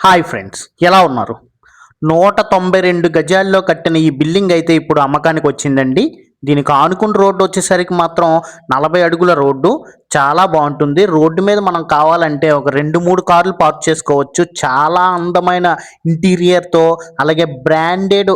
Hi friends ఎలా ఉన్నారు? నూట తొంభై రెండు గజాల్లో కట్టిన ఈ బిల్డింగ్ అయితే ఇప్పుడు అమ్మకానికి వచ్చిందండి. దీనికి ఆనుకున్న రోడ్డు వచ్చేసరికి మాత్రం నలభై అడుగుల రోడ్డు చాలా బాగుంటుంది. రోడ్డు మీద మనం కావాలంటే ఒక రెండు మూడు కార్లు పార్క్ చేసుకోవచ్చు. చాలా అందమైన ఇంటీరియర్తో అలాగే బ్రాండెడ్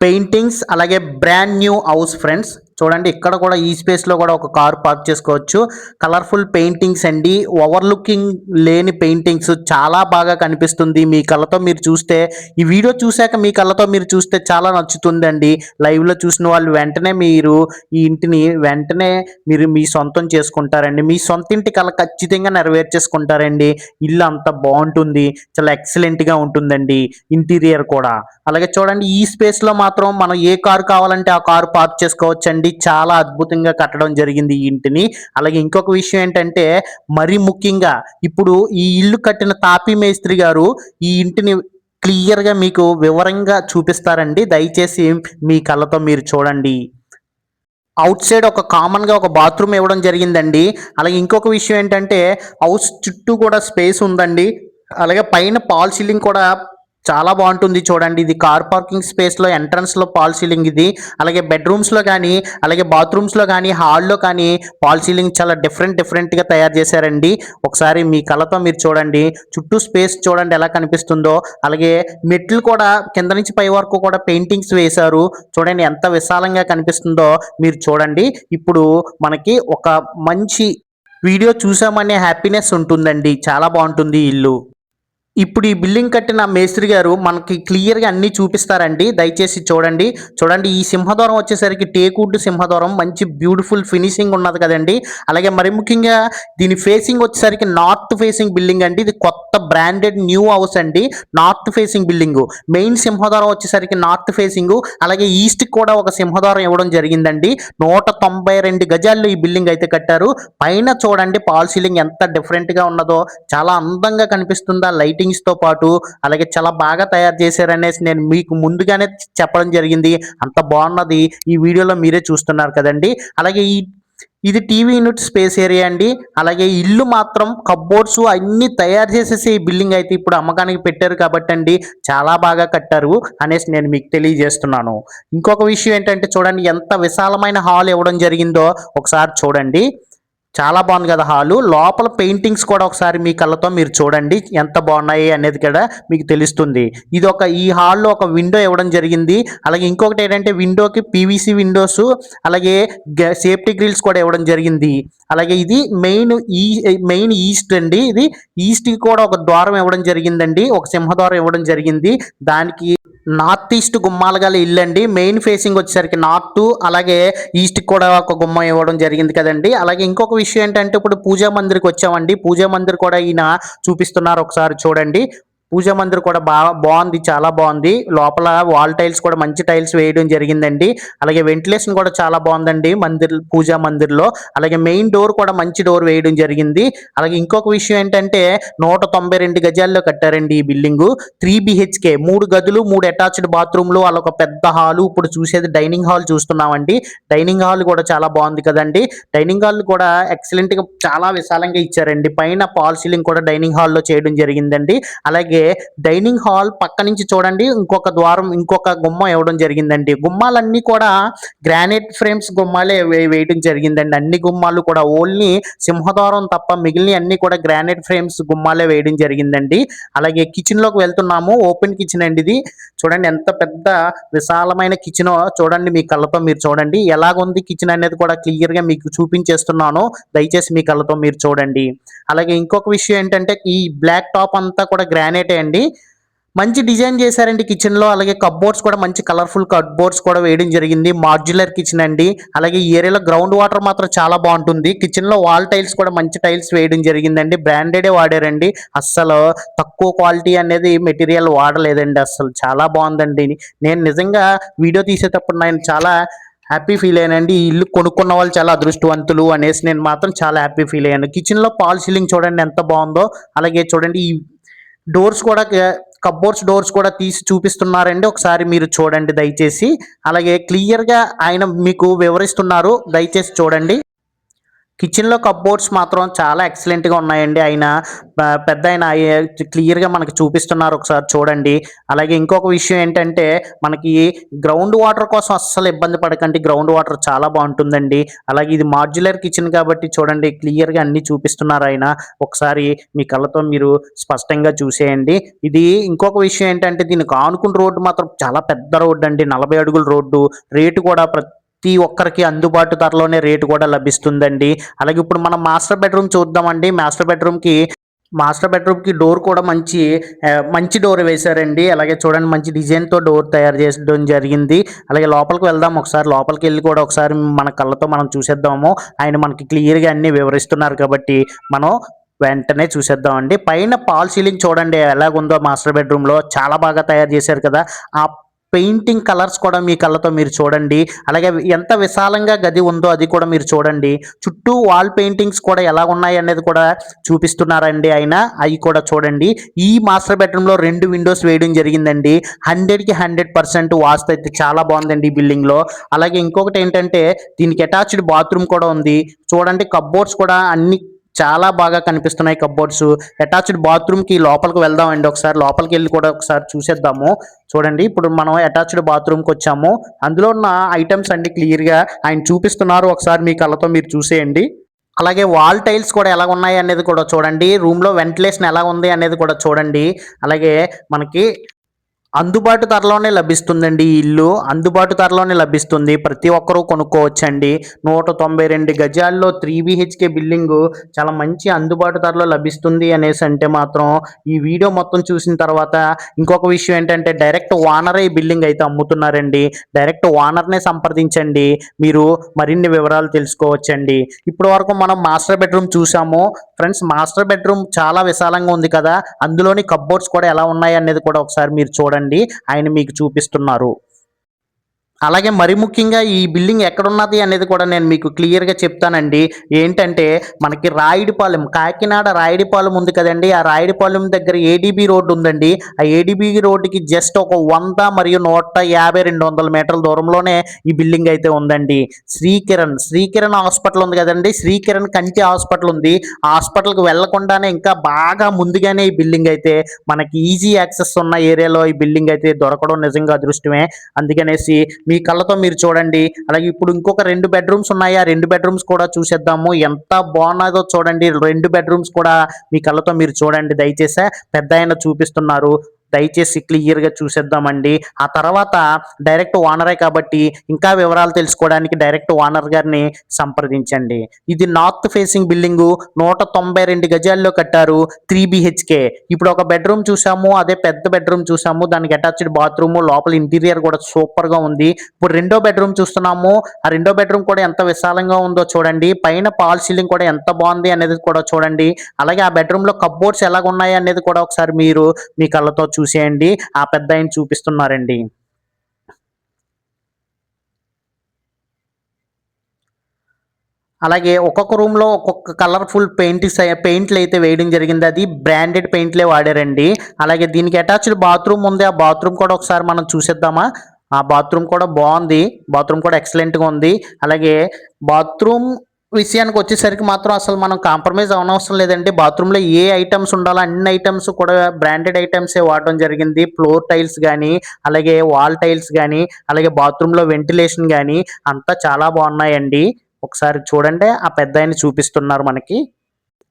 పెయింటింగ్స్ అలాగే బ్రాండ్ న్యూ హౌస్ ఫ్రెండ్స్ చూడండి ఇక్కడ కూడా ఈ స్పేస్లో కూడా ఒక కార్ పార్క్ చేసుకోవచ్చు. కలర్ఫుల్ పెయింటింగ్స్ అండి. ఓవర్లుకింగ్ లేని పెయింటింగ్స్ చాలా బాగా కనిపిస్తుంది. మీ కళ్ళతో మీరు చూస్తే ఈ వీడియో చూశాక మీ కళ్ళతో మీరు చూస్తే చాలా నచ్చుతుందండి. లైవ్లో చూసిన వాళ్ళు వెంటనే మీరు ఈ ఇంటిని వెంటనే మీరు మీ సొంతం చేసుకుంటారండి. మీ సొంత ఇంటి కళ ఖచ్చితంగా నెరవేర్చేసుకుంటారండి ఇల్లు అంత బాగుంటుంది. చాలా ఎక్సలెంట్గా ఉంటుందండి ఇంటీరియర్ కూడా. అలాగే చూడండి ఈ స్పేస్లో మాత్రం మనం ఏ కారు కావాలంటే ఆ కారు పార్క్ చేసుకోవచ్చండి. చాలా అద్భుతంగా కట్టడం జరిగింది ఈ ఇంటిని. అలాగే ఇంకొక విషయం ఏంటంటే మరి ముఖ్యంగా ఇప్పుడు ఈ ఇల్లు కట్టిన తాపీ మేస్త్రి గారు ఈ ఇంటిని క్లియర్గా మీకు వివరంగా చూపిస్తారండి. దయచేసి మీ కళ్ళతో మీరు చూడండి. అవుట్ సైడ్ ఒక కామన్గా ఒక బాత్రూమ్ ఇవ్వడం జరిగిందండి. అలాగే ఇంకొక విషయం ఏంటంటే హౌస్ చుట్టూ కూడా స్పేస్ ఉందండి. అలాగే పైన పాల్ సీలింగ్ కూడా చాలా బాగుంటుంది చూడండి. ఇది కార్ పార్కింగ్ స్పేస్లో ఎంట్రన్స్లో పాల్ సీలింగ్ ఇది. అలాగే బెడ్రూమ్స్లో కానీ అలాగే బాత్రూమ్స్లో కానీ హాల్లో కానీ పాల్ సీలింగ్ చాలా డిఫరెంట్ డిఫరెంట్గా తయారు చేశారండి. ఒకసారి మీ కళతో మీరు చూడండి. చుట్టూ స్పేస్ చూడండి ఎలా కనిపిస్తుందో. అలాగే మెట్లు కూడా కింద నుంచి పై వరకు కూడా పెయింటింగ్స్ వేశారు. చూడండి ఎంత విశాలంగా కనిపిస్తుందో మీరు చూడండి. ఇప్పుడు మనకి ఒక మంచి వీడియో చూసామనే హ్యాపీనెస్ ఉంటుందండి. చాలా బాగుంటుంది ఇల్లు. ఇప్పుడు ఈ బిల్డింగ్ కట్టిన మేస్త్రి గారు మనకి క్లియర్గా అన్నీ చూపిస్తారండి. దయచేసి చూడండి. చూడండి ఈ సింహద్వారం వచ్చేసరికి టేకుడ్ సింహద్వారం. మంచి బ్యూటిఫుల్ ఫినిషింగ్ ఉన్నది కదండి. అలాగే మరి ముఖ్యంగా దీని ఫేసింగ్ వచ్చేసరికి నార్త్ ఫేసింగ్ బిల్డింగ్ అండి. ఇది కొత్త బ్రాండెడ్ న్యూ హౌస్ అండి. నార్త్ ఫేసింగ్ బిల్డింగ్ మెయిన్ సింహద్వారం వచ్చేసరికి నార్త్ ఫేసింగ్ అలాగే ఈస్ట్ కూడా ఒక సింహద్వారం ఇవ్వడం జరిగిందండి. నూట తొంభై రెండు గజాల్లో ఈ బిల్డింగ్ అయితే కట్టారు. పైన చూడండి పాల్ సీలింగ్ ఎంత డిఫరెంట్గా ఉన్నదో. చాలా అందంగా కనిపిస్తుందా లైటింగ్స్తో పాటు అలాగే చాలా బాగా తయారు చేశారనేసి నేను మీకు ముందుగానే చెప్పడం జరిగింది. అంత బాగున్నది. ఈ వీడియోలో మీరే చూస్తున్నారు కదండి. అలాగే ఈ ఇది టీవీ యూనిట్ స్పేస్ ఏరియా అండి. అలాగే ఇల్లు మాత్రం కబ్బోర్డ్స్ అన్ని తయారు చేసేసి ఈ బిల్డింగ్ అయితే ఇప్పుడు అమ్మకానికి పెట్టారు కాబట్టి అండి. చాలా బాగా కట్టారు అనేసి నేను మీకు తెలియజేస్తున్నాను. ఇంకొక విషయం ఏంటంటే చూడండి ఎంత విశాలమైన హాల్ ఇవ్వడం జరిగిందో ఒకసారి చూడండి. చాలా బాగుంది కదా హాలు. లోపల పెయింటింగ్స్ కూడా ఒకసారి మీ కళ్ళతో మీరు చూడండి. ఎంత బాగున్నాయి అనేది కూడా మీకు తెలుస్తుంది. ఇది ఒక ఈ హాల్లో ఒక విండో ఇవ్వడం జరిగింది. అలాగే ఇంకొకటి ఏంటంటే విండోకి పీవీసీ విండోస్ అలాగే సేఫ్టీ గ్రిల్స్ కూడా ఇవ్వడం జరిగింది. అలాగే ఇది మెయిన్ ఈ మెయిన్ ఈస్ట్ అండి. ఇది ఈస్ట్కి కూడా ఒక ద్వారం ఇవ్వడం జరిగిందండి. ఒక సింహద్వారం ఇవ్వడం జరిగింది. దానికి నార్త్ ఈస్ట్ గుమ్మాలు గల ఇల్లు అండి మెయిన్ ఫేసింగ్ వచ్చేసరికి నార్త్ అలాగే ఈస్ట్ కూడా ఒక గుమ్మం ఇవ్వడం జరిగింది కదండి. అలాగే ఇంకొక విషయం ఏంటంటే ఇప్పుడు పూజా మందిర్కి వచ్చామండి. పూజా మందిర్ కూడా ఈయన చూపిస్తున్నారు ఒకసారి చూడండి. పూజా మందిర్ కూడా బాగా బాగుంది చాలా బాగుంది. లోపల వాల్ టైల్స్ కూడా మంచి టైల్స్ వేయడం జరిగిందండి. అలాగే వెంటిలేషన్ కూడా చాలా బాగుందండి మందిర్ పూజా మందిర్లో. అలాగే మెయిన్ డోర్ కూడా మంచి డోర్ వేయడం జరిగింది. అలాగే ఇంకొక విషయం ఏంటంటే నూట తొంభై రెండు గజాల్లో కట్టారండి ఈ బిల్డింగ్. త్రీ బిహెచ్కే మూడు గదులు మూడు అటాచ్డ్ బాత్రూమ్లు అలా ఒక పెద్ద హాలు. ఇప్పుడు చూసేది డైనింగ్ హాల్ చూస్తున్నామండి. డైనింగ్ హాల్ కూడా చాలా బాగుంది కదండి. డైనింగ్ హాల్ కూడా ఎక్సలెంట్గా చాలా విశాలంగా ఇచ్చారండి. పైన పాల్ సీలింగ్ కూడా డైనింగ్ హాల్లో చేయడం జరిగిందండి. అలాగే డైనింగ్ హాల్ పక్క నుంచి చూడండి ఇంకొక ద్వారం ఇంకొక గుమ్మం ఇవ్వడం జరిగిందండి. గుమ్మాలన్నీ కూడా గ్రానైట్ ఫ్రేమ్స్ గుమ్మాలే వే- వేయడం జరిగిందండి. అన్ని గుమ్మాలు కూడా ఓన్లీ సింహద్వారం తప్ప మిగిలిన అన్ని కూడా గ్రానైట్ ఫ్రేమ్స్ గుమ్మాలే వేయడం జరిగిందండి. అలాగే కిచెన్లోకి వెళ్తున్నాము. ఓపెన్ కిచెన్ అండి ఇది. చూడండి ఎంత పెద్ద విశాలమైన కిచెన్ చూడండి మీ కళ్ళతో మీరు చూడండి. ఎలాగుంది కిచెన్ అనేది కూడా క్లియర్గా మీకు చూపించేస్తున్నాను. దయచేసి మీ కళ్ళతో మీరు చూడండి. అలాగే ఇంకొక విషయం ఏంటంటే ఈ బ్లాక్ టాప్ అంతా కూడా గ్రానైట్ అండి. మంచి డిజైన్ చేశారండి కిచెన్లో అలాగే కప్బోర్డ్స్ కూడా మంచి కలర్ఫుల్ కప్బోర్డ్స్ కూడా వేయడం జరిగింది. మాడ్యులర్ కిచెన్ అండి. అలాగే ఈ ఏరియాలో గ్రౌండ్ వాటర్ మాత్రం చాలా బాగుంటుంది. కిచెన్లో వాల్ టైల్స్ కూడా మంచి టైల్స్ వేయడం జరిగిందండి. బ్రాండెడే వాడారండి. అస్సలు తక్కువ క్వాలిటీ అనేది మెటీరియల్ వాడలేదండి అస్సలు. చాలా బాగుందండి. నేను నిజంగా వీడియో తీసేటప్పుడు నేను చాలా హ్యాపీ ఫీల్ అయ్యానండి ఈ ఇల్లు కొనుక్కున్న వాళ్ళు చాలా అదృష్టవంతులు అనేసి నేను మాత్రం చాలా హ్యాపీ ఫీల్ అయ్యాను కిచెన్లో పాల్ సీలింగ్ చూడండి ఎంత బాగుందో. అలాగే చూడండి ఈ డోర్స్ కూడా కబ్బోర్డ్స్ డోర్స్ కూడా తీసి చూపిస్తున్నారండి. ఒకసారి మీరు చూడండి దయచేసి. అలాగే క్లియర్గా ఆయన మీకు వివరిస్తున్నారు. దయచేసి చూడండి. కిచెన్లో కప్బోర్డ్స్ మాత్రం చాలా ఎక్సలెంట్గా ఉన్నాయండి. ఆయన పెద్ద ఆయన క్లియర్గా మనకి చూపిస్తున్నారు ఒకసారి చూడండి. అలాగే ఇంకొక విషయం ఏంటంటే మనకి గ్రౌండ్ వాటర్ కోసం అస్సలు ఇబ్బంది పడకండి. గ్రౌండ్ వాటర్ చాలా బాగుంటుందండి. అలాగే ఇది మాడ్యులర్ కిచెన్ కాబట్టి చూడండి క్లియర్గా అన్ని చూపిస్తున్నారు ఆయన. ఒకసారి మీ కళ్ళతో మీరు స్పష్టంగా చూసేయండి. ఇది ఇంకొక విషయం ఏంటంటే దీనికి ఆనుకున్న రోడ్డు మాత్రం చాలా పెద్ద రోడ్డు అండి నలభై అడుగుల రోడ్డు. రేటు కూడా ప్రతి ప్రతి ఒక్కరికి అందుబాటు ధరలోనే రేటు కూడా లభిస్తుందండి. అలాగే ఇప్పుడు మనం మాస్టర్ బెడ్రూమ్ చూద్దామండి. మాస్టర్ బెడ్రూమ్కి మాస్టర్ బెడ్రూమ్కి డోర్ కూడా మంచి మంచి డోర్ వేశారండి. అలాగే చూడండి మంచి డిజైన్తో డోర్ తయారు చేయడం జరిగింది. అలాగే లోపలికి వెళ్దాం ఒకసారి. లోపలికి వెళ్ళి కూడా ఒకసారి మన కళ్ళతో మనం చూసేద్దాము. ఆయన మనకి క్లియర్గా అన్ని వివరిస్తున్నారు కాబట్టి మనం వెంటనే చూసేద్దామండి. పైన పాల్ సీలింగ్ చూడండి. ఎలాగుందో మాస్టర్ బెడ్రూమ్లో. చాలా బాగా తయారు చేశారు కదా. ఆ పెయింటింగ్ కలర్స్ కూడా మీ కళ్ళతో మీరు చూడండి. అలాగే ఎంత విశాలంగా గది ఉందో అది కూడా మీరు చూడండి. చుట్టూ వాల్ పెయింటింగ్స్ కూడా ఎలా ఉన్నాయి అనేది కూడా చూపిస్తున్నారండి ఆయన. అవి కూడా చూడండి. ఈ మాస్టర్ బెడ్రూమ్లో రెండు విండోస్ వేయడం జరిగిందండి. హండ్రెడ్కి హండ్రెడ్ పర్సెంట్ వాస్తు అయితే చాలా బాగుందండి ఈ బిల్డింగ్లో అలాగే ఇంకొకటి ఏంటంటే దీనికి అటాచ్డ్ బాత్రూమ్ కూడా ఉంది. చూడండి కబ్బోర్డ్స్ కూడా అన్ని చాలా బాగా కనిపిస్తున్నాయి కబోర్డ్స్ అటాచ్డ్ బాత్రూమ్కి లోపలికి లోపలికి వెళ్దామండి ఒకసారి. లోపలికి వెళ్ళి కూడా ఒకసారి చూసేద్దాము. చూడండి ఇప్పుడు మనం అటాచ్డ్ బాత్రూమ్కి వచ్చాము. అందులో ఉన్న ఐటమ్స్ అండి క్లియర్గా ఆయన చూపిస్తున్నారు. ఒకసారి మీ కళ్ళతో మీరు చూసేయండి. అలాగే వాల్ టైల్స్ కూడా ఎలా ఉన్నాయి అనేది కూడా చూడండి. రూమ్లో వెంటిలేషన్ ఎలా ఉంది అనేది కూడా చూడండి. అలాగే మనకి అందుబాటు ధరలోనే లభిస్తుందండి ఈ ఇల్లు. అందుబాటు ధరలోనే లభిస్తుంది. ప్రతి ఒక్కరూ కొనుక్కోవచ్చండి. నూట తొంభై రెండు గజాల్లో త్రీ బిహెచ్కే బిల్డింగ్ చాలా మంచి అందుబాటు ధరలో లభిస్తుంది అనేసి అంటే మాత్రం ఈ వీడియో మొత్తం చూసిన తర్వాత ఇంకొక విషయం ఏంటంటే డైరెక్ట్ ఓనరే ఈ బిల్డింగ్ అయితే అమ్ముతున్నారండి. డైరెక్ట్ ఓనర్నే సంప్రదించండి. మీరు మరిన్ని వివరాలు తెలుసుకోవచ్చండి. ఇప్పటి వరకు మనం మాస్టర్ బెడ్రూమ్ చూసాము. ఫ్రెండ్స్ మాస్టర్ బెడ్రూమ్ చాలా విశాలంగా ఉంది కదా. అందులోని కబ్బోర్డ్స్ కూడా ఎలా ఉన్నాయి అనేది కూడా ఒకసారి మీరు చూడండి. ఆయన మీకు చూపిస్తున్నారు. అలాగే మరి ముఖ్యంగా ఈ బిల్డింగ్ ఎక్కడున్నది అనేది కూడా నేను మీకు క్లియర్గా చెప్తానండి. ఏంటంటే మనకి రాయుడిపాలెం కాకినాడ రాయుడిపాలెం ఉంది కదండి. ఆ రాయుడిపాలెం దగ్గర ఏడీబీ రోడ్డు ఉందండి. ఆ ఏడీబీ రోడ్డుకి జస్ట్ ఒక వంద మరియు నూట యాభై రెండు వందల మీటర్ల దూరంలోనే ఈ బిల్డింగ్ అయితే ఉందండి. శ్రీకిరణ్ శ్రీకిరణ్ హాస్పిటల్ ఉంది కదండి. శ్రీకిరణ్ కంటి హాస్పిటల్ ఉంది. ఆ హాస్పిటల్కి వెళ్ళకుండానే ఇంకా బాగా ముందుగానే ఈ బిల్డింగ్ అయితే మనకి ఈజీ యాక్సెస్ ఉన్న ఏరియాలో ఈ బిల్డింగ్ అయితే దొరకడం నిజంగా అదృష్టమే. అందుకనేసి మీ కళ్ళతో మీరు చూడండి. అలాగే ఇప్పుడు ఇంకొక రెండు బెడ్రూమ్స్ ఉన్నాయి. ఆ రెండు బెడ్రూమ్స్ కూడా చూసేద్దాము. ఎంత బాగున్నదో చూడండి. రెండు బెడ్రూమ్స్ కూడా మీ కళ్ళతో మీరు చూడండి. దయచేసి పెద్ద ఆయన చూపిస్తున్నారు. దయచేసి క్లియర్గా చూసేద్దామండి. ఆ తర్వాత డైరెక్ట్ ఓనరే కాబట్టి ఇంకా వివరాలు తెలుసుకోవడానికి డైరెక్ట్ ఓనర్ గారిని సంప్రదించండి. ఇది నార్త్ ఫేసింగ్ బిల్డింగు నూట తొంభై రెండు గజాల్లో కట్టారు త్రీ బిహెచ్కే ఇప్పుడు ఒక బెడ్రూమ్ చూసాము అదే పెద్ద బెడ్రూమ్ చూసాము. దానికి అటాచ్డ్ బాత్రూమ్ లోపల ఇంటీరియర్ కూడా సూపర్గా ఉంది. ఇప్పుడు రెండో బెడ్రూమ్ చూస్తున్నాము. ఆ రెండో బెడ్రూమ్ కూడా ఎంత విశాలంగా ఉందో చూడండి. పైన పాల్ సీలింగ్ కూడా ఎంత బాగుంది అనేది కూడా చూడండి. అలాగే ఆ బెడ్రూమ్లో కబ్బోర్డ్స్ ఎలాగ ఉన్నాయి అనేది కూడా ఒకసారి మీరు మీ కళ్ళతో చూసేయండి. ఆ పెద్ద ఆయన చూపిస్తున్నారండి. అలాగే ఒక్కొక్క రూమ్లో ఒక్కొక్క కలర్ఫుల్ పెయింట్స్ పెయింట్లు అయితే వేయడం జరిగింది. అది బ్రాండెడ్ పెయింట్లే వాడారండి. అలాగే దీనికి అటాచ్డ్ బాత్రూమ్ ఉంది. ఆ బాత్రూమ్ కూడా ఒకసారి మనం చూసేద్దామా? ఆ బాత్రూమ్ కూడా బాగుంది. బాత్రూమ్ కూడా ఎక్సలెంట్గా ఉంది. అలాగే బాత్రూమ్ విషయానికి వచ్చేసరికి మాత్రం అసలు మనం కాంప్రమైజ్ అవనవసరం లేదండి. బాత్రూంలో ఏ ఐటమ్స్ ఉండాలో అన్ని ఐటమ్స్ కూడా బ్రాండెడ్ ఐటమ్సే వాడడం జరిగింది. ఫ్లోర్ టైల్స్ కానీ అలాగే వాల్ టైల్స్ కానీ అలాగే బాత్రూంలో వెంటిలేషన్ కానీ అంతా చాలా బాగున్నాయండి. ఒకసారి చూడండి. ఆ పెద్ద ఆయన చూపిస్తున్నారు మనకి.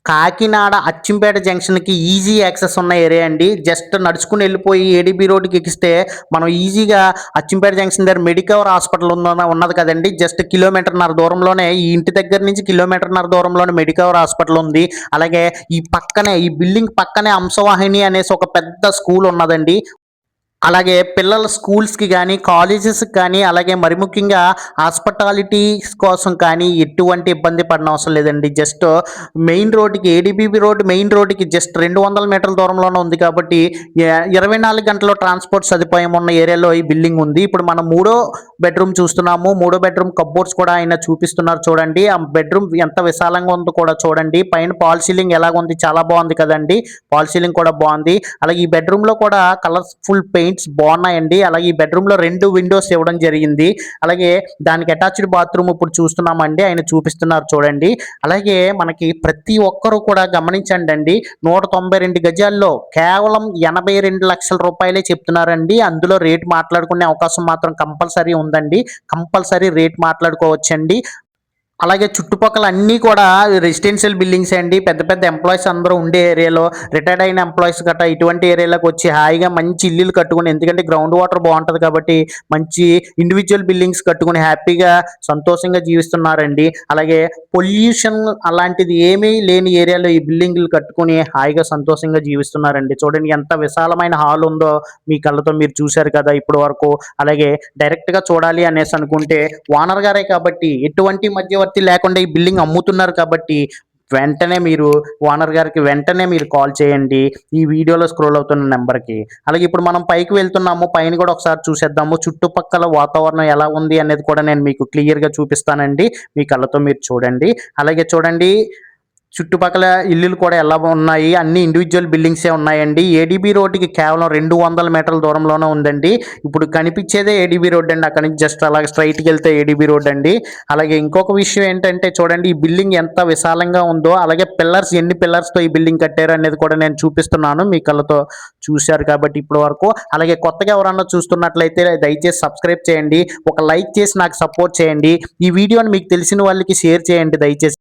కాకినాడ అచ్చింపేట జంక్షన్కి ఈజీ యాక్సెస్ ఉన్న ఏరియా అండి. జస్ట్ నడుచుకుని వెళ్ళిపోయి ఏడీబీ రోడ్డుకి ఎక్కిస్తే మనం ఈజీగా అచ్చింపేట జంక్షన్ దగ్గర మెడికవర్ హాస్పిటల్ ఉందన్న ఉన్నది కదండి. జస్ట్ కిలోమీటర్న్నర దూరంలోనే ఈ ఇంటి దగ్గర నుంచి కిలోమీటర్న్నర దూరంలోనే మెడికవర్ హాస్పిటల్ ఉంది. అలాగే ఈ పక్కనే ఈ బిల్డింగ్ పక్కనే అంశవాహిని అనేసి ఒక పెద్ద స్కూల్ ఉన్నదండి. అలాగే పిల్లల స్కూల్స్కి కానీ కాలేజెస్కి కానీ అలాగే మరి ముఖ్యంగా హాస్పిటాలిటీస్ కోసం కానీ ఎటువంటి ఇబ్బంది పడిన అవసరం లేదండి. జస్ట్ మెయిన్ రోడ్డుకి ఏడీబీబీ రోడ్ మెయిన్ రోడ్డుకి జస్ట్ రెండు వందల మీటర్ల దూరంలోనే ఉంది కాబట్టి ఇరవై నాలుగు గంటల ట్రాన్స్పోర్ట్ సదుపాయం ఉన్న ఏరియాలో ఈ బిల్డింగ్ ఉంది. ఇప్పుడు మనం మూడో బెడ్రూమ్ చూస్తున్నాము. మూడో బెడ్రూమ్ కబ్బోర్డ్స్ కూడా ఆయన చూపిస్తున్నారు చూడండి. ఆ బెడ్రూమ్ ఎంత విశాలంగా ఉందో కూడా చూడండి. పైన పాల్ సీలింగ్ ఎలాగ ఉంది? చాలా బాగుంది కదండి. పాల్ సీలింగ్ కూడా బాగుంది. అలాగే ఈ బెడ్రూమ్లో కూడా కలర్ఫుల్ పెయింట్ పెయింట్స్ బాగున్నాయండి. అలాగే ఈ బెడ్రూమ్లో రెండు విండోస్ ఇవ్వడం జరిగింది. అలాగే దానికి అటాచ్డ్ బాత్రూమ్ ఇప్పుడు చూస్తున్నామండి. ఆయన చూపిస్తున్నారు చూడండి. అలాగే మనకి ప్రతి ఒక్కరూ కూడా గమనించండి అండి. నూట తొంభై రెండు గజాల్లో కేవలం ఎనభై రెండు లక్షల రూపాయలే చెప్తున్నారండి. అందులో రేట్ మాట్లాడుకునే అవకాశం మాత్రం కంపల్సరీ ఉందండి. కంపల్సరీ రేట్ మాట్లాడుకోవచ్చండి. అలాగే చుట్టుపక్కల అన్నీ కూడా రెసిడెన్షియల్ బిల్డింగ్స్ అండి. పెద్ద పెద్ద ఎంప్లాయీస్ అందరూ ఉండే ఏరియాలో రిటైర్డ్ అయిన ఎంప్లాయీస్ గట్రా ఇటువంటి ఏరియాలోకి వచ్చి హాయిగా మంచి ఇల్లులు కట్టుకుని ఎందుకంటే గ్రౌండ్ వాటర్ బాగుంటుంది కాబట్టి మంచి ఇండివిజువల్ బిల్డింగ్స్ కట్టుకుని హ్యాపీగా సంతోషంగా జీవిస్తున్నారండి. అలాగే పొల్యూషన్ అలాంటిది ఏమీ లేని ఏరియాలో ఈ బిల్డింగ్లు కట్టుకుని హాయిగా సంతోషంగా జీవిస్తున్నారండి. చూడండి ఎంత విశాలమైన హాల్ ఉందో మీ కళ్ళతో మీరు చూశారు కదా ఇప్పటి వరకు. అలాగే డైరెక్ట్గా చూడాలి అనేసి అనుకుంటే ఓనర్ గారే కాబట్టి ఎటువంటి మధ్యవర్తి లేకుండా ఈ బిల్డింగ్ అమ్ముతున్నారు కాబట్టి వెంటనే మీరు ఓనర్ గారికి వెంటనే మీరు కాల్ చేయండి. ఈ వీడియోలో స్క్రోల్ అవుతున్న నెంబర్కి. అలాగే ఇప్పుడు మనం పైకి వెళ్తున్నాము. పైన కూడా ఒకసారి చూసేద్దాము. చుట్టుపక్కల వాతావరణం ఎలా ఉంది అనేది కూడా నేను మీకు క్లియర్గా చూపిస్తానండి. మీ కళ్ళతో మీరు చూడండి. అలాగే చూడండి. చుట్టుపక్కల ఇల్లులు కూడా ఎలా ఉన్నాయి? అన్ని ఇండివిజువల్ బిల్డింగ్సే ఉన్నాయండి? ఏడీబీ రోడ్డుకి కేవలం రెండు వందల మీటర్ల దూరంలోనే ఉందండి. ఇప్పుడు కనిపించేదే ఏడీబీ రోడ్ అండి. అక్కడి నుంచి జస్ట్ అలాగే స్ట్రైట్కి వెళ్తే ఏడీబీ రోడ్ అండి. అలాగే ఇంకొక విషయం ఏంటంటే చూడండి ఈ బిల్డింగ్ ఎంత విశాలంగా ఉందో అలాగే పిల్లర్స్ ఎన్ని పిల్లర్స్తో ఈ బిల్డింగ్ కట్టారు అనేది కూడా నేను చూపిస్తున్నాను. మీ కళ్ళతో చూశారు కాబట్టి ఇప్పటి వరకు. అలాగే కొత్తగా ఎవరన్నా చూస్తున్నట్లయితే దయచేసి సబ్స్క్రైబ్ చేయండి. ఒక లైక్ చేసి నాకు సపోర్ట్ చేయండి. ఈ వీడియోని మీకు తెలిసిన వాళ్ళకి షేర్ చేయండి దయచేసి.